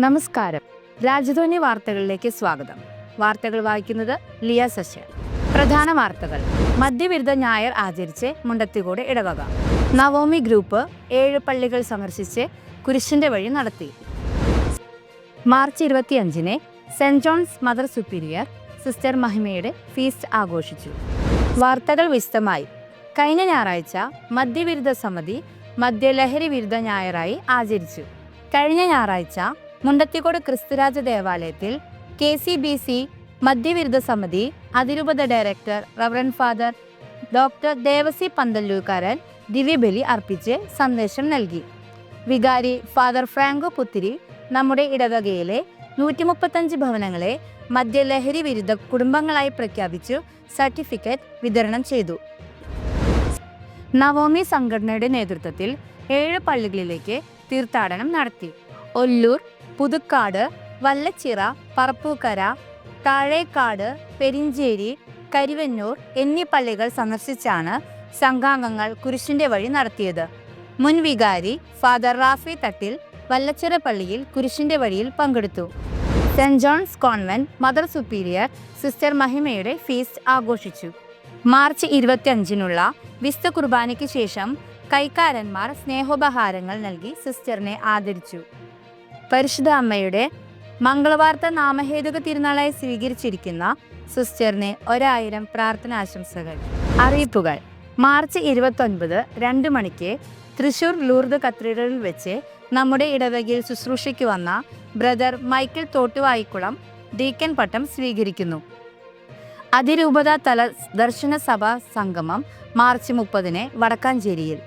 നമസ്കാരം. രാജധാനി വാർത്തകളിലേക്ക് സ്വാഗതം. വാർത്തകൾ വായിക്കുന്നത് ലിയ സശ്യ പ്രധാന വാർത്തകൾ. മദ്യവിരുദ്ധ ഞായർ ആചരിച്ച് മുണ്ടത്തിക്കോട് ഇടവക. നവോമി ഗ്രൂപ്പ് ഏഴ് പള്ളികൾ സന്ദർശിച്ച് കുരിശിന്റെ വഴി നടത്തി. മാർച്ച് ഇരുപത്തിയഞ്ചിന് saint John's mother superior sister മഹിമയുടെ feast ആഘോഷിച്ചു. വാർത്തകൾ വിശദമായി. കഴിഞ്ഞ ഞായറാഴ്ച മദ്യവിരുദ്ധ സമിതി മദ്യലഹരി വിരുദ്ധ ഞായറായി ആചരിച്ചു. കഴിഞ്ഞ ഞായറാഴ്ച മുണ്ടത്തിക്കോട് ക്രിസ്തുരാജ ദേവാലയത്തിൽ കെ സി ബി സി മദ്യവിരുദ്ധ സമിതി അതിരൂപത director reverend father doctor Devasi Panthallookkaran ദിവ്യബലി അർപ്പിച്ച് സന്ദേശം നൽകി. വികാരി ഫാദർ ഫ്രാങ്കോ പുത്തിരി നമ്മുടെ ഇടവകയിലെ നൂറ്റി മുപ്പത്തഞ്ച് ഭവനങ്ങളെ മദ്യലഹരി വിരുദ്ധ കുടുംബങ്ങളായി പ്രഖ്യാപിച്ചു സർട്ടിഫിക്കറ്റ് വിതരണം ചെയ്തു. നവോമി സംഘടനയുടെ നേതൃത്വത്തിൽ ഏഴ് പള്ളികളിലേക്ക് തീർത്ഥാടനം നടത്തി. ഒല്ലൂർ പുതുക്കാട് വല്ലച്ചിറ പറപ്പൂക്കര താഴേക്കാട് പെരിഞ്ചേരി കരിവന്നൂർ എന്നീ പള്ളികൾ സന്ദർശിച്ചാണ് സംഘാംഗങ്ങൾ കുരിശിന്റെ വഴി നടത്തിയത്. മുൻ വികാരി ഫാദർ റാഫി തട്ടിൽ വല്ലച്ചിറ പള്ളിയിൽ കുരിശിന്റെ വഴിയിൽ പങ്കെടുത്തു. Saint John's convent mother superior sister മഹിമയുടെ feast ആഘോഷിച്ചു. മാർച്ച് ഇരുപത്തിയഞ്ചിനുള്ള വിസ്തു കുർബാനയ്ക്ക് ശേഷം കൈക്കാരന്മാർ സ്നേഹോപഹാരങ്ങൾ നൽകി സിസ്റ്ററിനെ ആദരിച്ചു. പരിശുദ്ധ അമ്മയുടെ മംഗളവാർത്ത നാമഹേതുക തിരുനാളായി സ്വീകരിച്ചിരിക്കുന്ന സിസ്റ്ററിന് ഒരായിരം പ്രാർത്ഥനാശംസകൾ അറിയിപ്പുകൾ. മാർച്ച് ഇരുപത്തൊൻപത് രണ്ട് മണിക്ക് തൃശൂർ ലൂർദ് കത്തീഡ്രലിൽ വെച്ച് നമ്മുടെ ഇടവകയിൽ ശുശ്രൂഷയ്ക്ക് വന്ന ബ്രദർ മൈക്കിൾ തോട്ടുവായിക്കുളം ഡീക്കൻ പട്ടം സ്വീകരിക്കുന്നു. അതിരൂപത തല ദർശന സഭാ സംഗമം മാർച്ച് മുപ്പതിന് വടക്കാഞ്ചേരിയിൽ.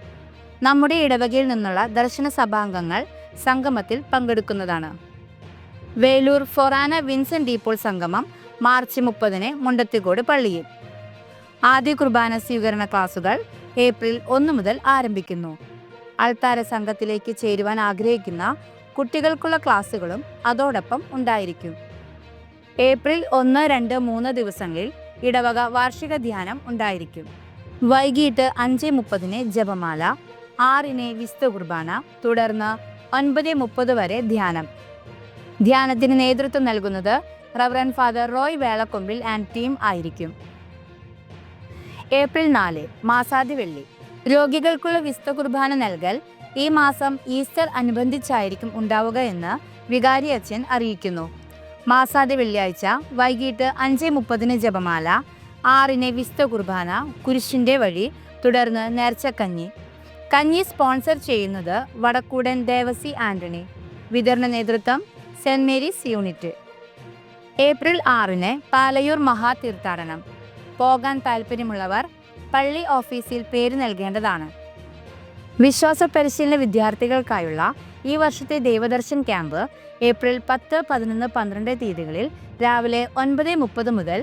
നമ്മുടെ ഇടവകയിൽ നിന്നുള്ള ദർശന സഭാംഗങ്ങൾ സംഗമത്തിൽ പങ്കെടുക്കുന്നതാണ്. Velur forane Vincent de Paul സംഗമം മാർച്ച് മുപ്പതിന് മുണ്ടത്തിക്കോട് പള്ളിയിൽ. ആദ്യ കുർബാന സ്വീകരണ ക്ലാസുകൾ ഏപ്രിൽ ഒന്ന് മുതൽ ആരംഭിക്കുന്നു. അൾത്താര സംഘത്തിലേക്ക് ചേരുവാൻ ആഗ്രഹിക്കുന്ന കുട്ടികൾക്കുള്ള ക്ലാസുകളും അതോടൊപ്പം ഉണ്ടായിരിക്കും. ഏപ്രിൽ ഒന്ന് രണ്ട് മൂന്ന് ദിവസങ്ങളിൽ ഇടവക വാർഷിക ധ്യാനം ഉണ്ടായിരിക്കും. വൈകിട്ട് അഞ്ച് മുപ്പതിന് ജപമാല ആറിന് വിസ്തു കുർബാന തുടർന്ന് ഒൻപത് മുപ്പത് വരെ ധ്യാനം. ധ്യാനത്തിന് നേതൃത്വം നൽകുന്നത് reverend father Roy Velakkombil and team ആയിരിക്കും. ഏപ്രിൽ നാല് മാസാദി വെള്ളി. രോഗികൾക്കുള്ള വിസ്ത കുർബാന നൽകൽ ഈ മാസം ഈസ്റ്റർ അനുബന്ധിച്ചായിരിക്കും ഉണ്ടാവുക എന്ന് വികാരി അച്ഛൻ അറിയിക്കുന്നു. മാസാദി വെള്ളിയാഴ്ച വൈകിട്ട് അഞ്ച് മുപ്പതിന് ജപമാല ആറിന് വിസ്ത കുർബാന കുരിശിന്റെ വഴി തുടർന്ന് നേർച്ചക്കഞ്ഞി കഞ്ഞി സ്പോൺസർ ചെയ്യുന്നത് വടക്കൂടൻ ദേവസി ആന്റണി. വിതരണ നേതൃത്വം സെന്റ് മേരീസ് യൂണിറ്റ്. ഏപ്രിൽ ആറിന് പാലയൂർ മഹാതീർത്ഥാടനം. പോകാൻ താല്പര്യമുള്ളവർ പള്ളി ഓഫീസിൽ പേര് നൽകേണ്ടതാണ്. വിശ്വാസ പരിശീലന വിദ്യാർത്ഥികൾക്കായുള്ള ഈ വർഷത്തെ ദേവദർശൻ ക്യാമ്പ് ഏപ്രിൽ പത്ത് പതിനൊന്ന് പന്ത്രണ്ട് തീയതികളിൽ രാവിലെ ഒൻപത് മുപ്പത് മുതൽ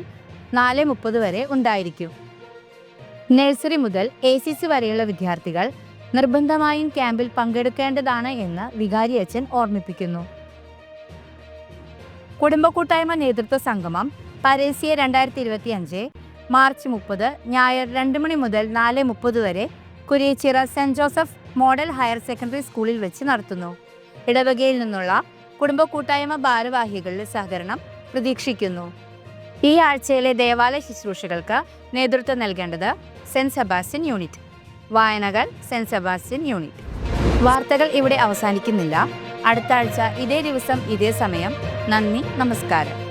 നാല് മുപ്പത് വരെ ഉണ്ടായിരിക്കും. നഴ്സറി മുതൽ എ സി സി വരെയുള്ള വിദ്യാർത്ഥികൾ നിർബന്ധമായും ക്യാമ്പിൽ പങ്കെടുക്കേണ്ടതാണ് എന്ന് വികാരി അച്ഛൻ ഓർമ്മിപ്പിക്കുന്നു. കുടുംബ കൂട്ടായ്മ നേതൃത്വ സംഗമം പരേസിയ രണ്ടായിരത്തി ഇരുപത്തി അഞ്ച് മാർച്ച് മുപ്പത് ഞായർ രണ്ട് മണി മുതൽ നാല് മുപ്പത് വരെ Kuriachira saint Joseph model higher secondary സ്കൂളിൽ വെച്ച് നടത്തുന്നു. ഇടവകയിൽ നിന്നുള്ള കുടുംബ കൂട്ടായ്മ ഭാരവാഹികളുടെ സഹകരണം പ്രതീക്ഷിക്കുന്നു. ഈ ആഴ്ചയിലെ ദേവാലയ ശുശ്രൂഷകൾക്ക് നേതൃത്വം നൽകേണ്ടത് സെന്റ് സെബാസ്റ്റ്യൻ യൂണിറ്റ്. വായനകൾ സെന്റ് സെബാസ്റ്റ്യൻ യൂണിറ്റ്. വാർത്തകൾ ഇവിടെ അവസാനിക്കുന്നില്ല. അടുത്ത ആഴ്ച ഇതേ ദിവസം ഇതേ സമയം. നന്ദി നമസ്കാരം.